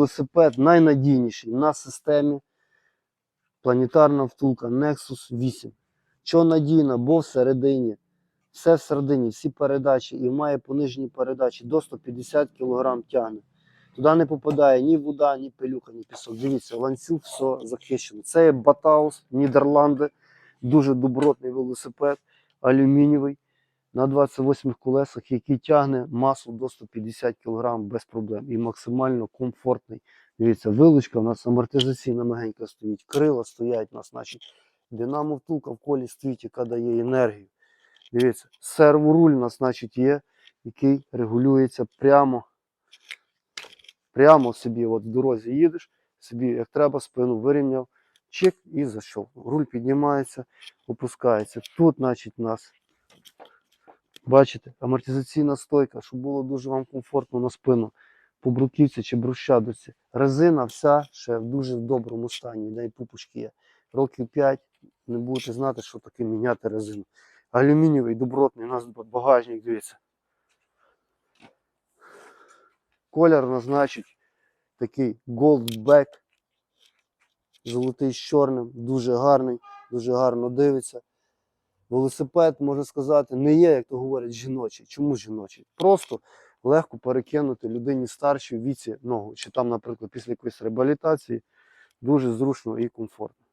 Велосипед найнадійніший на системі. Планетарна втулка Nexus 8. Що надійна, бо всередині. Все всередині, всі передачі і має понижені передачі до 150 кг тягне. Туди не попадає ні вода, ні пилюка, ні пісок. Дивіться, ланцюг все захищено. Це є Батаус, Нідерланди. Дуже добротний велосипед, алюмінієвий на 28 колесах, який тягне масу до 150 кг без проблем і максимально комфортний. Дивіться, вилучка у нас амортизаційна мягенька стоїть, крила стоять у нас, значить, динамо втулка в колі стоїть, яка дає енергію. Дивіться, серворуль у нас, значить, є, який регулюється прямо, прямо собі, от в дорозі їдеш, собі, як треба, спину вирівняв, чик і зайшов. Руль піднімається, опускається. Тут, значить, у нас, бачите, амортизаційна стойка, щоб було дуже вам комфортно на спину по бруківці чи брусчатці. Резина вся ще в дуже доброму стані, де і пупочки є. Років 5 не будете знати, що таке міняти резину. Алюмінієвий, добротний, у нас багажник, дивіться. Колір у нас, значить, такий Gold Black, золотий з чорним, дуже гарний, дуже гарно дивиться. Велосипед, можна сказати, не є, як то говорять, жіночий. Чому жіночий? Просто легко перекинути людині старшій в віці ногу, чи там, наприклад, після якоїсь реабілітації, дуже зручно і комфортно.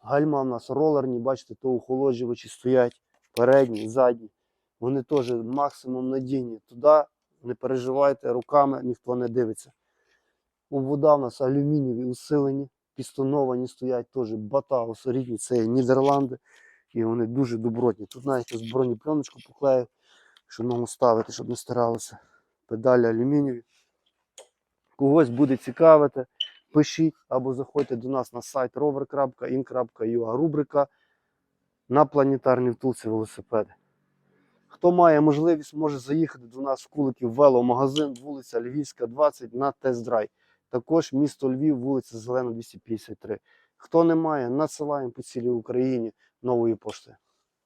Гальма в нас ролерні, бачите, то охолоджувачі стоять, передні, задні. Вони теж максимум надійні. Туди не переживайте, руками ніхто не дивиться. У вода в нас алюмінієві усилені, пістоновані стоять теж Батаус рідні, це Нідерланди. І вони дуже добротні. Тут навіть ось бронепленочку поклеїв, що ногу ставити, щоб не стиралося. Педалі алюмінієві. Когось буде цікавити, пишіть або заходьте до нас на сайт rover.in.ua рубрика на планетарній втулці велосипеди. Хто має можливість, може заїхати до нас в Куликів веломагазин, вулиця Львівська, 20 на тест-драйв. Також місто Львів, вулиця Зелена, 253. Хто не має, надсилаємо по цілій Україні нової пошти.